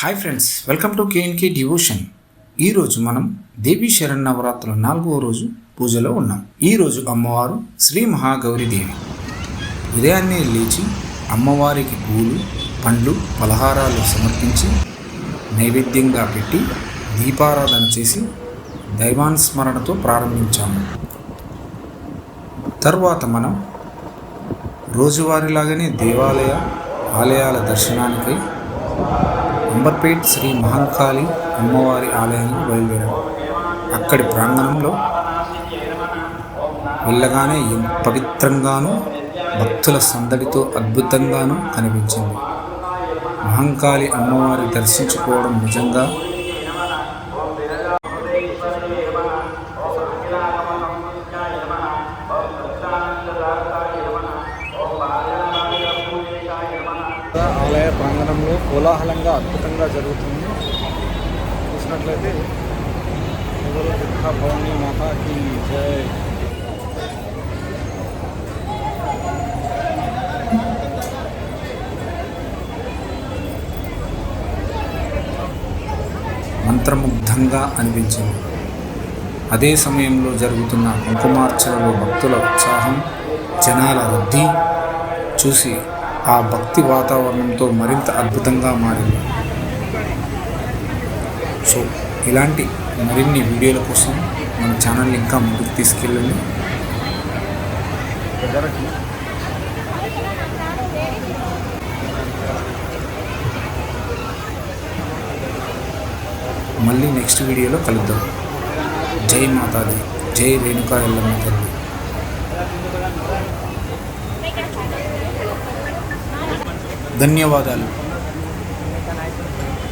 Hi friends welcome to KNK devotion. ఈరోజు మనం దేవీ శరణవరాత్రుల నాలుగవ రోజు పూజలో ఉన్నాం. ఈరోజు అమ్మవారు శ్రీ మహాగౌరీదేవి ఉదయాన్నే లేచి అమ్మవారికి పూలు పండ్లు పలహారాలు సమర్పించి నైవేద్యంగా పెట్టి దీపారాధన చేసి దైవానుస్మరణతో ప్రారంభించాము. తర్వాత మనం రోజువారీలాగానే దేవాలయ ఆలయాల దర్శనానికై అంబర్పేట్ శ్రీ మహంకాళి అమ్మవారి ఆలయానికి బయలుదేరాం. అక్కడి ప్రాంగణంలో వెళ్ళగానే ఎంత పవిత్రంగానూ భక్తుల సందడితో అద్భుతంగానూ కనిపించింది. మహంకాళి అమ్మవారి దర్శించుకోవడం నిజంగా ఆలయ ప్రాంగణంలో కోలాహలంగా అద్భుతంగా జరుగుతుంది. చూసినట్లయితే ఎవరు దుర్గా భవానీ మాతాకి జయ మంత్రముగ్ధంగా అనిపించింది. అదే సమయంలో జరుగుతున్న కుంకుమార్చనలో భక్తుల ఉత్సాహం జనాల రద్దీ చూసి ఆ భక్తి వాతావరణంతో మరింత అద్భుతంగా మారింది. సో ఇలాంటి మరిన్ని వీడియోల కోసం మన ఛానల్ ఇంకా ముందుకు తీసుకెళ్ళండి. మళ్ళీ నెక్స్ట్ వీడియోలో కలుద్దాం. జై మాతాది జై రేణుకా ఎల్లమ్మ తల్లి. ధన్యవాదాలు.